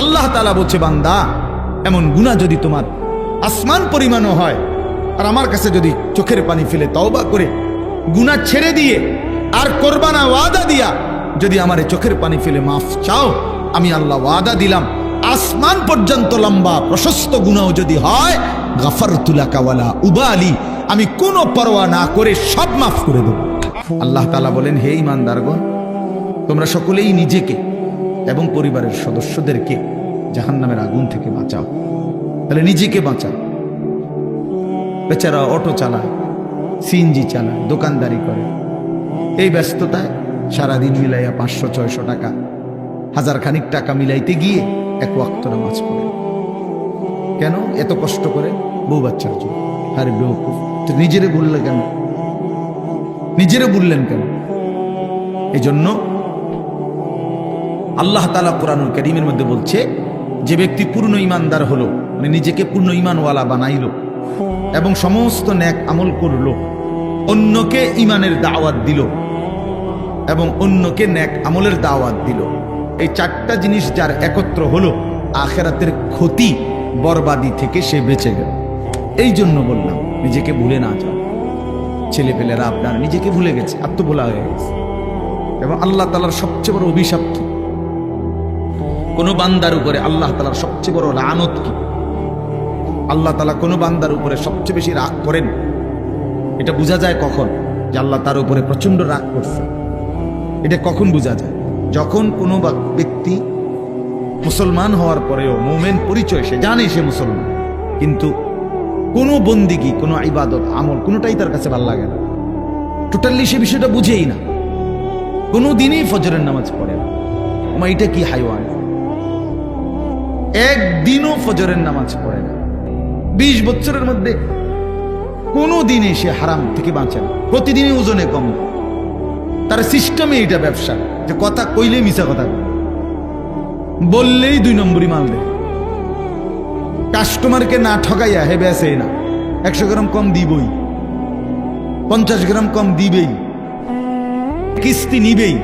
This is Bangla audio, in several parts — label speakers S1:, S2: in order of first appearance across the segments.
S1: আল্লাহ তালা বলছে, বান্দা, এমন গুণা যদি তোমার আসমান পরিমাণও হয়, আর আমার কাছে যদি চোখের পানি ফেলে তওবা করে গুণা ছেড়ে দিয়ে, আর কোরবানা ওয়াদা দিয়া যদি আমার চোখের পানি ফেলে মাফ চাও, আমি আল্লাহ ওয়াদা দিলাম, আসমান পর্যন্ত লম্বা প্রশস্ত গুণাও যদি হয় গাফার তুলাকাওয়ালা উবা আলী আমি কোনো পরোয়া না করে সব মাফ করে দেব। আল্লাহ তালা বলেন, হে ইমানদারগণ তোমরা সকলেই নিজেকে এবং পরিবারের সদস্যদেরকে জাহান্নামের আগুন থেকে বাঁচাও। তাহলে নিজেকে বাঁচাও। বেচারা অটো চালায় সিএনজি চালায়, দোকানদারি করে। এই ব্যস্ততায় সারাদিন মিলাইয়া পাঁচশো, ছয়শো টাকা হাজার খানিক টাকা মিলাইতে গিয়ে এক ওয়াক্ত নামাজ পড়ে। কেন? এত কষ্ট করে বউ বাচ্চার জন্য। আরে বেউকুফ নিজেরে বললে কেন? নিজেরে বললেন কেন? এই জন্য আল্লাহ তালা কোরআনুল করিমের মধ্যে বলছে, যে ব্যক্তি পূর্ণ ইমানদার হলো মানে নিজেকে পূর্ণ ইমানওয়ালা বানাইল এবং সমস্ত ন্যাক আমল করল, অন্যকে ইমানের দাওয়াত দিল এবং অন্যকে ন্যাক আমলের দাওয়াত দিল। এই চারটা জিনিস যার একত্র হলো, আখেরাতের ক্ষতি বরবাদি থেকে সে বেঁচে গেল। এই জন্য বললাম, নিজেকে ভুলে না যাও। ছেলেপেলেরা আপনার নিজেকে ভুলে গেছে আত্মভোলা হয়ে গেছে। এবং আল্লাহ তালার সবচেয়ে বড় অভিশাপ কোনো বান্দার উপরে আল্লাহ তালার সবচেয়ে বড় লানত কি? আল্লাহ তালা কোনো বান্দার উপরে সবচেয়ে বেশি রাগ করেন? এটা বোঝা যায় কখন? যে আল্লাহ তার উপরে প্রচণ্ড রাগ করছে। এটা কখন বোঝা যায়? যখন কোনো ব্যক্তি মুসলমান হওয়ার পরেও মোমেন পরিচয়, সে জানে সে মুসলমান। কিন্তু কোনো বন্দিগি কোনো ইবাদত, আমল, কোনোটাই তার কাছে ভালো লাগে না। টোটালি সে বিষয়টা বুঝেই না। কোনো দিনই ফজরের নামাজ পড়ে না। এটা কি হাইওয়ান? একদিনও ফজরের নামাজ পড়ে না। বিশ বছরের মধ্যে কোনো দিনে সে হারাম থেকে বাঁচে না। প্রতিদিনই ওজনে কম। তার সিস্টেমে এটা ব্যবসা, যে কথা কইলে মিশা কথা বললেই দুই নম্বরই মাল দেয়। কাস্টমারকে না ঠকাইয়া হে বেসে না। একশো গ্রাম কম দিবই। পঞ্চাশ গ্রাম কম দিবেই। কিস্তি নিবেই।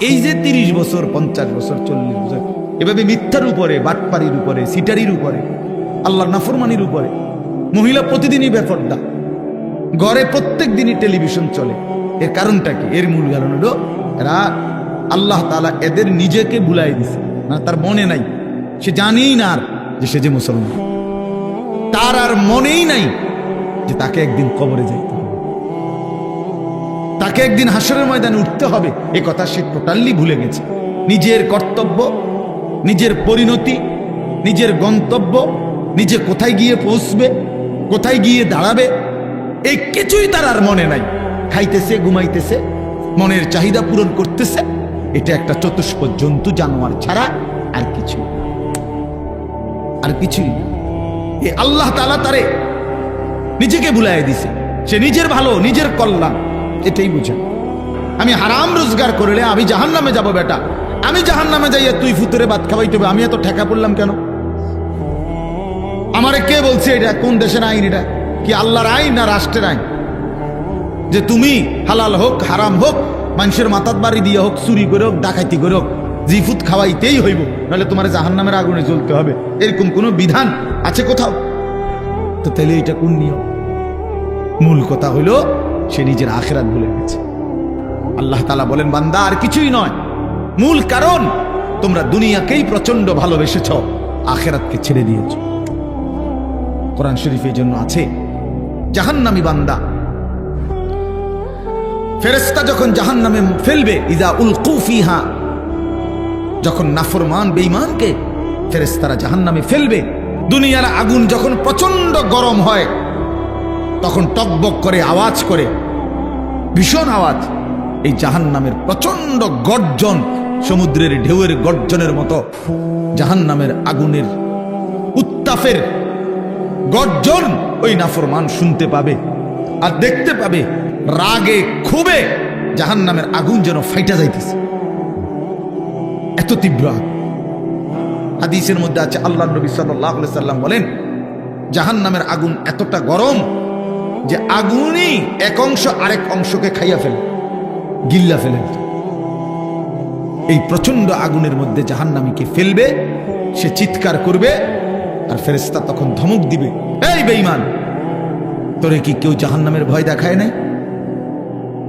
S1: এই যে তিরিশ বছর, পঞ্চাশ বছর, চল্লিশ বছর এভাবে মিথ্যার উপরে বাটপাড়ির উপরে, সিটারির উপরে আল্লাহ নাফরমানির উপরে, মহিলা প্রতিদিনই বেফর্দা। ঘরে প্রত্যেক দিনই টেলিভিশন চলে। এর কারণটা কি? এর মূল কারণ হলো এরা আল্লাহ তালা এদের নিজেকে ভুলাই দিছে। না তার মনে নাই। সে জানেই না আর যে সে যে মুসলমান। তার আর মনেই নাই যে তাকে একদিন কবরে যাইতে হবে। তাকে একদিন হাসরের ময়দানে উঠতে হবে। এ কথা সে টোটালি ভুলে গেছে। নিজের কর্তব্য নিজের পরিণতি, নিজের গন্তব্য, নিজে কোথায় গিয়ে পৌঁছবে, কোথায় গিয়ে দাঁড়াবে, এই কিছুই তার আর মনে নাই। খাইতেছে, ঘুমাইতেছে, মনের চাহিদা পূরণ করতেছে, এটা একটা চতুষ্প জন্তু, জানোয়ার ছাড়া আর কিছু আর কিছুই এ আল্লাহ তালা তারে নিজেকে ভুলাই দিছে। সে নিজের ভালো, নিজের কল্যাণ, এটাই বুঝে। আমি হারাম রোজগার করলে আমি জাহান নামে যাব, বেটা। আমি জাহান নামে যাইয়া তুই ফুতুরে ভাত খাওয়াইতে হবে। আমি এত ঠেকা পড়লাম কেন? আমারে কে বলছে এটা? কোন দেশের আইন এটা? কি আল্লাহর আইন না রাষ্ট্রের আইন? যে তুমি হালাল হোক, হারাম হোক, মানুষের মাথার বাড়ি দিয়ে হোক, চুরি করে হোক, ডাকাতি করে হোক জিফুত খাওয়াইতেই হইব। নাহলে তোমার জাহান নামের আগুনে জ্বলতে হবে। এরকম কোনো বিধান আছে কোথাও? তো তাহলে এটা কোন নিয়ম? মূল কথা হইল সে নিজের আখেরাত ভুলে গেছে। আল্লাহ তালা বলেন, বান্দা, আর কিছুই নয়। মূল কারণ, তোমরা দুনিয়াকেই প্রচণ্ড ভালোবেসেছ, আখেরাতকে ছেড়ে দিয়েছ। কোরআন শরীফ এই জন্য আছে, জাহান্নামি বান্দা। ফেরেস্তা যখন জাহান্নামে ফেলবে ইজা উল কুফিহা যখন নাফরমান, বেঈমানকে ফেরেস্তারা জাহান্নামে ফেলবে, দুনিয়ার আগুন যখন প্রচণ্ড গরম হয়, তখন টকবক করে, আওয়াজ করে, ভীষণ আওয়াজ, এই জাহান নামের প্রচণ্ড গর্জন সমুদ্রের ঢেউয়ের গর্জনের মতো জাহান নামের আগুনের উত্তাপের গর্জন ওই নাফরমান শুনতে পাবে আর দেখতে পাবে, রাগে খুবে জাহান নামের আগুন যেন ফাইটা যাইতেছে। এত তীব্র হাদিসের মধ্যে আছে, আল্লাহ নবী সাল্লাহ সাল্লাম বলেন জাহান নামের আগুন এতটা গরম যে আগুনই এক অংশ আরেক অংশকে খাইয়া ফেলে, গিল্লা ফেলে এই প্রচণ্ড আগুনের মধ্যে জাহান্নামীকে ফেলবে, সে চিৎকার করবে, আর ফেরেস্তা তখন ধমক দিবে, এই বেঈমান, তোরে কি কেউ জাহান্নামের ভয় দেখায় নাই?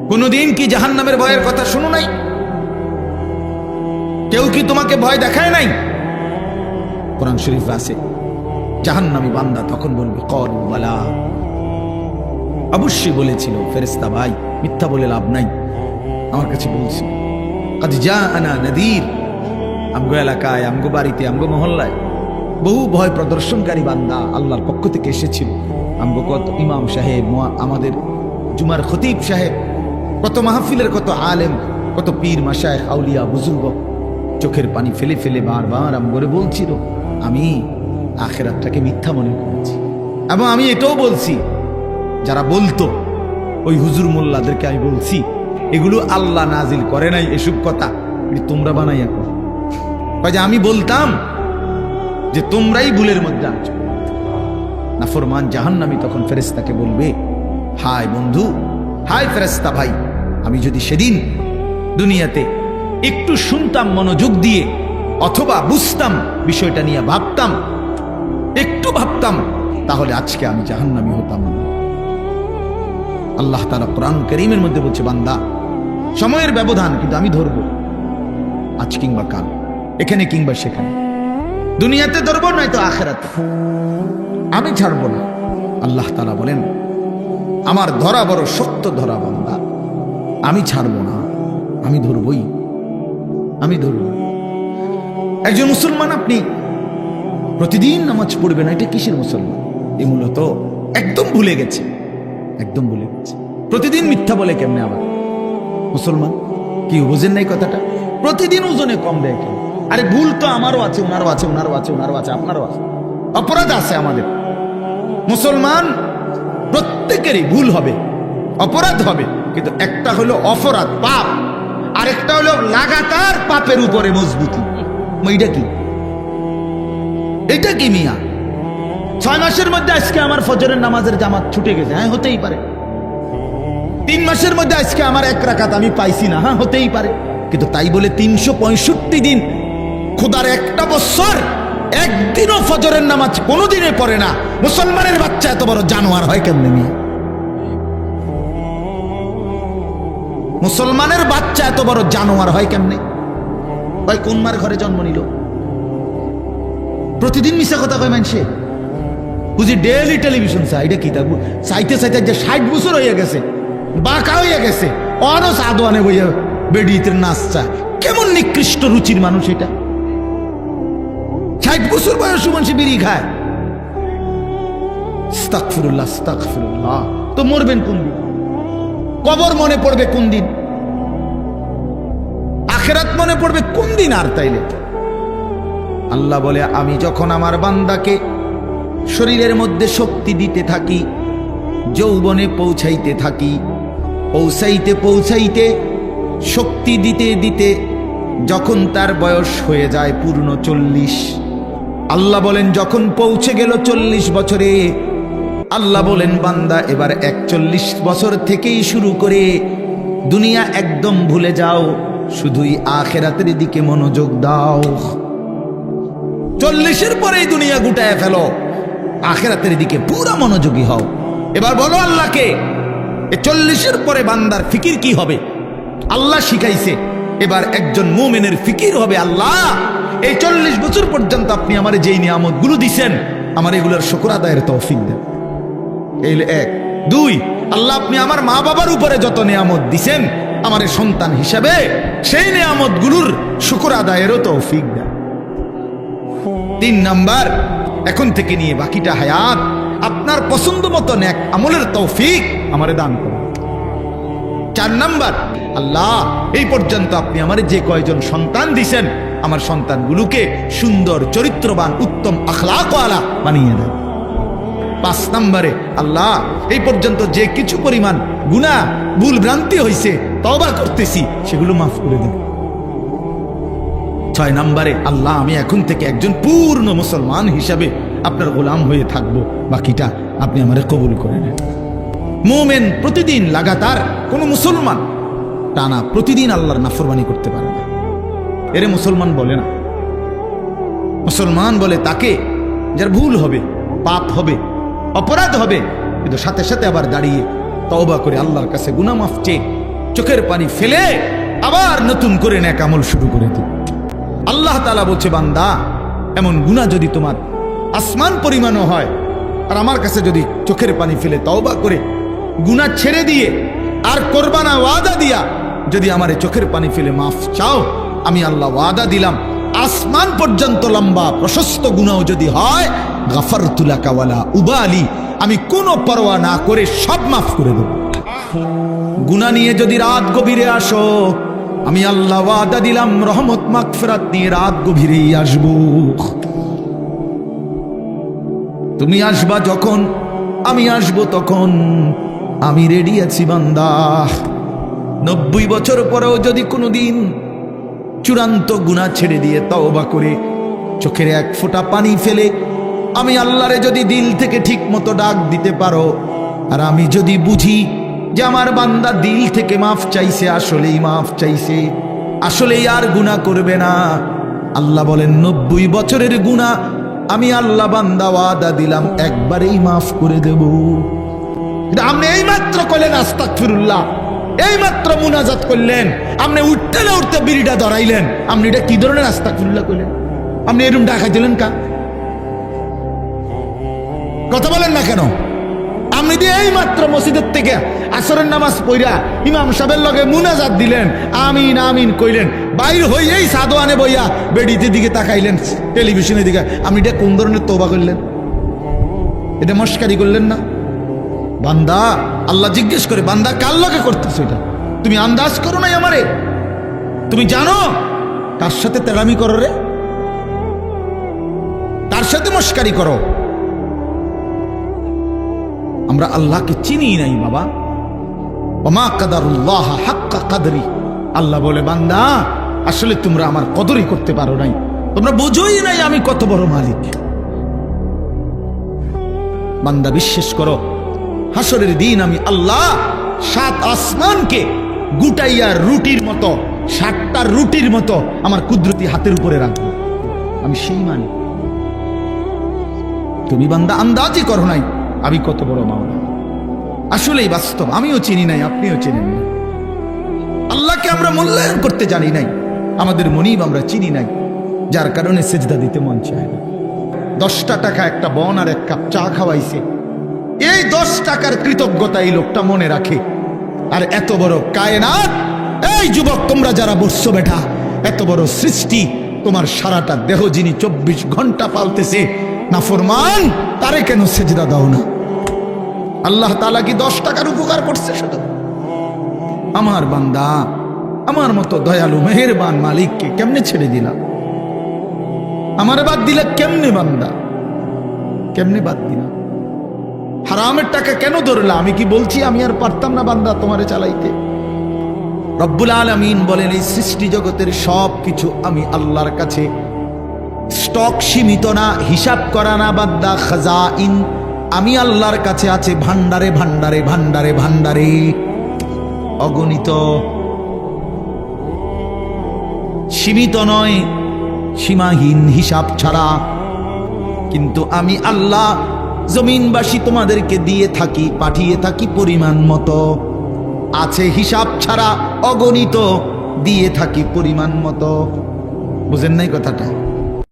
S1: কোনোদিন কি জাহান্নামের ভয়ের কথা শুনো নাই? কেউ কি তোমাকে ভয় দেখায় নাই? কোরআন শরীফ আছে, জাহান্নামী বান্দা তখন বলবে কর বালা। অবশ্যই বলেছিল ফেরেস্তা ভাই, মিথ্যা বলে লাভ নাই। আমার কাছে বলছিল কাজে যা আনা নদীর আমগো এলাকায়, আমগো বাড়িতে, আমগো মহল্লায় বহু ভয় প্রদর্শনকারী বান্দা আল্লাহর পক্ষ থেকে এসেছিল। আমগো কত ইমাম সাহেব আমাদের জুমার খতিব সাহেব, কত মাহফিলের কত আলেম, কত পীর মাসায় আউলিয়া, বুজুর্গ, চোখের পানি ফেলে ফেলে বারবার আমগরে বলছিল, আমি আখেরাতটাকে মিথ্যা মনে করেছি। এবং আমি এটাও বলছি, যারা বলতো, ওই হুজুর মোল্লাদেরকে আমি বলছি এগুলো আল্লাহ নাজিল করে নাই, এসব কথা। তোমরা বানাইয়া করো। যে, আমি বলতাম যে, তোমরাই ভুলের মধ্যে আছো। নাফরমান জাহান্নামী তখন ফেরেস্তাকে বলবে, হায় বন্ধু, হায় ফেরেস্তা ভাই, আমি যদি সেদিন দুনিয়াতে একটু শুনতাম, মনোযোগ দিয়ে, অথবা বুঝতাম, বিষয়টা নিয়ে ভাবতাম, একটু ভাবতাম, তাহলে আজকে আমি জাহান্নামী হতাম আল্লাহ তারা কোরআন করিমের মধ্যে বলছে, বান্দা সময়ের ব্যবধান কিন্তু আমি ধরবো। আজ কিংবা কাল, এখানে কিংবা সেখানে। দুনিয়াতে ধরবো, নয়তো আখেরাতে। আমি ছাড়বো না। আল্লাহ তালা বলেন, আমার ধরা বড় শক্ত ধরা বান্দা। আমি ছাড়বো না। আমি ধরবই। আমি ধরব। একজন মুসলমান আপনি প্রতিদিন নামাজ পড়বেন, এটা কিসের মুসলমান? এ মূলত একদম ভুলে গেছে। একদম ভুলে গেছে। প্রতিদিন মিথ্যা বলে কেমনে আবার? মুসলমান? কি বোঝেন নাই কথাটা? প্রতিদিন ওজনে কম দেয় কেন আরে ভুল তো আমারও আছে, ওনারও আছে ওনারও আছে ওনারও আছে, আপনারও আছে। অপরাধ আছে আমাদের। মুসলমান প্রত্যেকেরই ভুল হবে, অপরাধ হবে, কিন্তু একটা হলো অপরাধ, পাপ। আরেকটা হলো লাগাতার পাপের উপরে মজবুতি। এইটা কি? এটা কি মিয়া? ছয় মাসের মধ্যে আজকে আমার ফজরের নামাজের জামাত ছুটে গেছে। হ্যাঁ হতেই পারে। তিন মাসের মধ্যে আজকে আমার এক রাকাত আমি পাইছি না। হ্যাঁ হতেই পারে। কিন্তু তাই বলে তিনশো পঁয়ষট্টি দিন খোদার একটা বছর, একদিনও ফজরের নামাজ কোনোদিনে পড়ে না। মুসলমানের বাচ্চা এত বড় জানোয়ার হয় কেমনে নিয়ে মুসলমানের বাচ্চা এত বড় জানোয়ার হয় কেমনে? ভাই, কোন মার ঘরে জন্ম নিল? প্রতিদিন মিশা কথা কয় মানুষে। বুঝি ডেলি টেলিভিশন চাই এটা কি থাকব চাইতে চাইতে যে ষাট বছর হয়ে গেছে। বাঁকা হয়ে গেছে। অন সাদওয়ানে বইয়া বেডিতে নাচ চায়। কেমন নিকৃষ্ট রুচির মানুষ এটা? ষাট বছর বয়স মানুষ বিড়ি খায়। স্তাকফিরুল্লাহ স্তাকফিরুল্লাহ তো মরবেন কোন দিন? কবর মনে পড়বে কোন দিন? আখেরাত মনে পড়বে কোন দিন আর তাইলে? আল্লাহ বলে, আমি যখন আমার বান্দাকে শরীরের মধ্যে শক্তি দিতে থাকি, যৌবনে পৌঁছাইতে থাকি পৌঁছাইতে পৌঁছাইতে, শক্তি দিতে দিতে যখন তার বয়স হয়ে যায় পূর্ণ চল্লিশ, আল্লাহ বলেন, যখন পৌঁছে গেল চল্লিশ বছরে, আল্লাহ বলেন, বান্দা, এবার একচল্লিশ বছর থেকেই শুরু করে দুনিয়া একদম ভুলে যাও, শুধুই আখেরাতের দিকে মনোযোগ দাও। চল্লিশের পরেই দুনিয়া গুটায় ফেলো, আখেরাতের দিকে পুরা মনোযোগী হও। এবার বলো আল্লাহকে চল্লিশের পরে বান্দার ফিকির কি হবে? আল্লাহ শিখাইছে, এবার একজন মুমিনের ফিকির হবে আল্লাহ। এই চল্লিশ বছর পর্যন্ত আপনি আমার যেই নিয়ামতগুলো দিছেন, আমার এগুলোর শুকর আদায়ের তৌফিক দেন। এই এক। দুই, আল্লাহ আপনি আমার মা বাবার উপরে যত নিয়ামত দিছেন, আমার সন্তান হিসাবে সেই নিয়ামতগুলোর শুকর আদায়েরও তৌফিক দেন। তিন নাম্বার, এখন থেকে নিয়ে বাকিটা হায়াত। আপনার পছন্দ মতো এক আমলের তৌফিক আমারে দান করুন। চার নাম্বার, আল্লাহ, এই পর্যন্ত আপনি আমার যে কয়জন সন্তান দিছেন, আমার সন্তানগুলোকে সুন্দর, চরিত্রবান, উত্তম আখলাকওয়ালা বানিয়ে দেন। পাঁচ নম্বরে, আল্লাহ, এই পর্যন্ত যে কিছু পরিমাণ গুণা, ভুল ভ্রান্তি হয়েছে তবা করতেছি, সেগুলো মাফ করে দেন। ছয় নম্বরে, আল্লাহ, আমি এখন থেকে একজন পূর্ণ মুসলমান হিসাবে আপনার গোলাম হয়ে থাকব। বাকিটা আপনি আমারে কবুল করে নেন। মোমেন প্রতিদিন লাগাতার কোনো মুসলমান টানা প্রতিদিন আল্লাহর নাফরবানি করতে পারে না। এরে মুসলমান বলে না। মুসলমান বলে তাকে যার ভুল হবে, পাপ হবে, অপরাধ হবে, কিন্তু সাথে সাথে আবার দাঁড়িয়ে তওবা করে আল্লাহর কাছে গুনাহ মাফ চেয়ে চোখের পানি ফেলে আবার নতুন করে ন্যাক আমল শুরু করে দিই আল্লাহ তালা বলছে, বান্দা, এমন গুনাহ যদি তোমার আসমান পরিমাণও হয়। আর আমার কাছে যদি চোখের পানি ফেলে তওবা করে, গুনাহ ছেড়ে দিয়ে, আর কোরবানা ওয়াদা দিয়া যদি আমার চোখের পানি ফেলে মাফ চাও, আমি আল্লাহ ওয়াদা দিলাম। আসমান পর্যন্ত লম্বা, প্রশস্ত গুণাও যদি হয় গাফার তুলাকাওয়ালা উবালি, আমি কোনো পরোয়া না করে সব মাফ করে দেব। গুণা নিয়ে যদি রাত গভীরে আসো, আমি আল্লাহ ওয়াদা দিলাম, রহমত, মাগফিরাত নিয়ে রাত গভীরেই আসব। তুমি আসবা যখন, আমি আসব তখন। আমি রেডি আছি, বান্দা। নব্বই বছর পরেও যদি কোনোদিন চূড়ান্ত গুণা ছেড়ে দিয়ে তওবা করে চোখের এক ফোঁটা পানি ফেলে আমি আল্লাহরে যদি দিল থেকে ঠিক মতো ডাক দিতে পারো, আর আমি যদি বুঝি যে আমার বান্দা দিল থেকে মাফ চাইছে, আসলেই মাফ চাইছে, আসলেই আর গুণা করবে না। আল্লাহ বলেন, নব্বই বছরের গুণা আমি আল্লাহ বান্দা ওয়াদা দিলাম, একবারেই মাফ করে দেব। আপনি এই মাত্র করলেন আস্তাক ফিরুল্লাহ এই মাত্র মুনাজাত করলেন, আপনি উঠতে না উঠতে বিড়িটা ধরাইলেন। আপনি এটা কি ধরনের আস্তাক ফিরুল্লাহ করলেন আপনি এরম ডাকা দিলেন কা? কথা বলেন না কেন? আপনি দিয়ে এই মাত্র মসজিদের থেকে আসরের নামাজ পইরা ইমাম সাহেবের লগে মুনাজাত দিলেন। আমিন আমিন কইলেন। বাইর হইয়েই সাদো আনে বইয়া বেডিতে দিকে তাকাইলেন টেলিভিশনের দিকে। আপনি এটা কোন ধরনের তোবা করলেন? এটা মস্কারি করলেন না? বান্দা, আল্লাহ জিজ্ঞেস করে, বান্দা কার লগে করতেছ এটা? তুমি আন্দাজ করো নাই আমারে। তুমি জানো কার সাথে তেরামি করো রে? তার সাথে মস্কারি করো? আমরা আল্লাহকে চিনি নাই বাবা। ওমা কাদারুল্লাহ হাক্কা কাদরি। আল্লাহ বলে, বান্দা, আসলে তোমরা আমার কদরই করতে পারো নাই। তোমরা বোঝোই নাই আমি কত বড় মালিক। বান্দা, বিশ্বাস করো, হাসরের দিন আমি আল্লাহ সাত আসমানকে গুটাইয়া রুটির মতো, সাতটা রুটির মতো আমার কুদরতি হাতের উপরে রাখব। আমি সেই মানি তুমি বান্দা আন্দাজই করো নাই। আমি কত বড় মাওলা। আসলেই বাস্তব, আমিও চিনি নাই, আপনিও চিনেন না। আল্লাহকে আমরা মূল্যায়ন করতে জানি নাই, আমাদের মনিব আমরা চিনি নাই, যার কারণে সেজদা দিতে মন চায় না। দশটা টাকা একটা বন আর এক কাপ চা খাওয়াইছে। এই দশ টাকার কৃতজ্ঞতা এই লোকটা মনে রাখে। আর এত বড় কায়নাত, এই যুবক তোমরা যারা বসছো বেটা, এত বড় সৃষ্টি, তোমার সারাটা দেহ যিনি চব্বিশ ঘণ্টা পালতেছে না ফরমান তারে কেন সেজদা দাও না? আল্লাহ তালা কি দশ টাকার উপকার করছে শুধু? আমার বান্দা, আমার মতো দয়ালু, মেহেরবান মালিককে কেমনে ছেড়ে দিলাম আমার বাদ দিলে কেমনে বান্দা? কেমনে বাদ দিলাম হারামের টাকা কেন ধরলা? আমি কি বলছি, আমি আর পারতাম না বান্দা তোমারে চালাইতে। রব্বুল আলমিন বলেন, এই সৃষ্টি জগতের সব কিছু আমি আল্লাহর কাছে। স্টক সীমিত না, হিসাব করা না বান্দা খাজা ইন আমি আল্লাহর কাছে আছে ভান্ডারে ভান্ডারে ভান্ডারে ভান্ডারে অগণিত। সীমিত নয়, সীমাহীন হিসাব ছাড়া। কিন্তু আমি আল্লাহ জমিনবাসী তোমাদেরকে দিয়ে থাকি, পাঠিয়ে থাকি পরিমাণ মতো। আছে হিসাব ছাড়া, অগণিত, দিয়ে থাকি পরিমাণ মতো। বুঝেন নাই কথাটা?